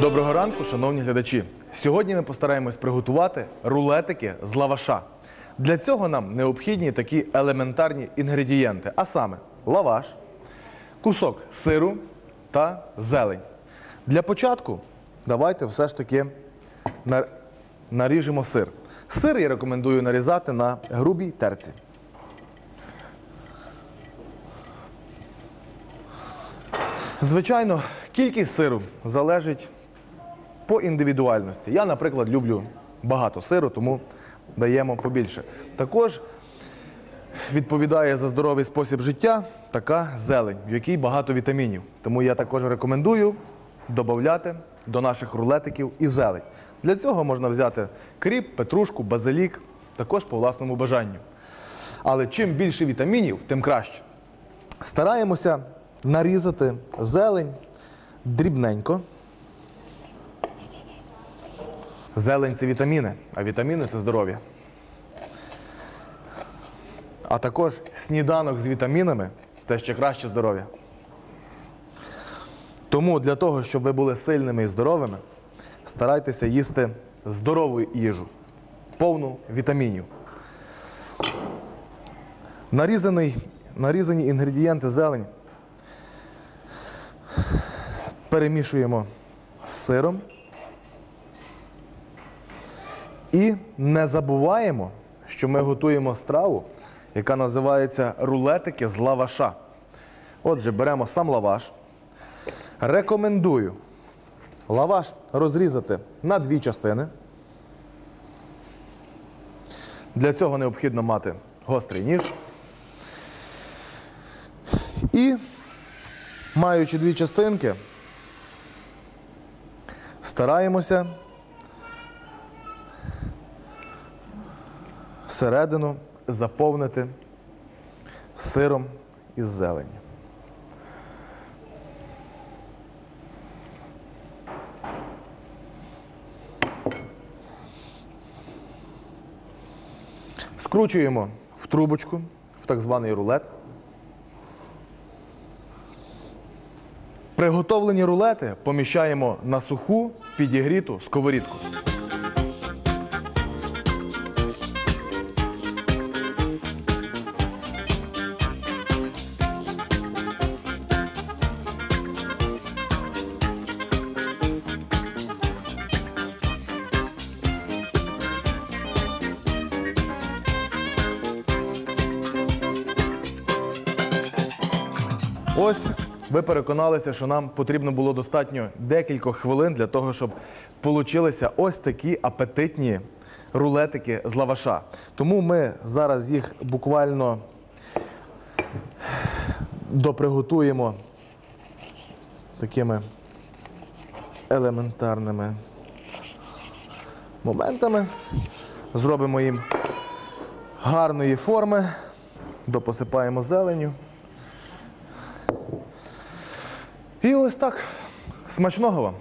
Доброго ранку, шановні глядачі. Сьогодні ми постараємось приготувати рулетики з лаваша. Для цього нам необхідні такі елементарні інгредієнти, а саме лаваш, кусок сиру та зелень. Для початку давайте все ж таки наріжемо сир. Сир я рекомендую нарізати на грубій терці. Звичайно, кількість сиру залежить по індивідуальності. Я, наприклад, люблю багато сиру, тому даємо побільше. Також відповідає за здоровий спосіб життя така зелень, в якій багато вітамінів. Тому я також рекомендую додати до наших рулетиків і зелень. Для цього можна взяти кріп, петрушку, базилік, також по власному бажанню. Але чим більше вітамінів, тим краще. Стараємося нарізати зелень дрібненько. Зелень це вітаміни, а вітаміни це здоров'я. А також сніданок з вітамінами це ще краще здоров'я. Тому для того, щоб ви були сильними і здоровими, старайтеся їсти здорову їжу, повну вітамінів. Нарізаний, нарізані інгредієнти зелень перемішуємо з сиром. І не забуваємо, що ми готуємо страву, яка називається рулетики з лаваша. Отже, беремо сам лаваш. Рекомендую лаваш розрізати на дві частини. Для цього необхідно мати гострий ніж. І, маючи дві частинки, стараємося середину заповнити сиром із зеленню. Скручуємо в трубочку, в так званий рулет. Приготовлені рулети поміщаємо на суху підігріту сковорідку. Ось ви переконалися, що нам потрібно було достатньо декількох хвилин для того, щоб получилися ось такі апетитні рулетики з лаваша. Тому ми зараз їх буквально доприготуємо такими елементарними моментами. Зробимо їм гарної форми, допосипаємо зеленю. І ось так. Смачного вам!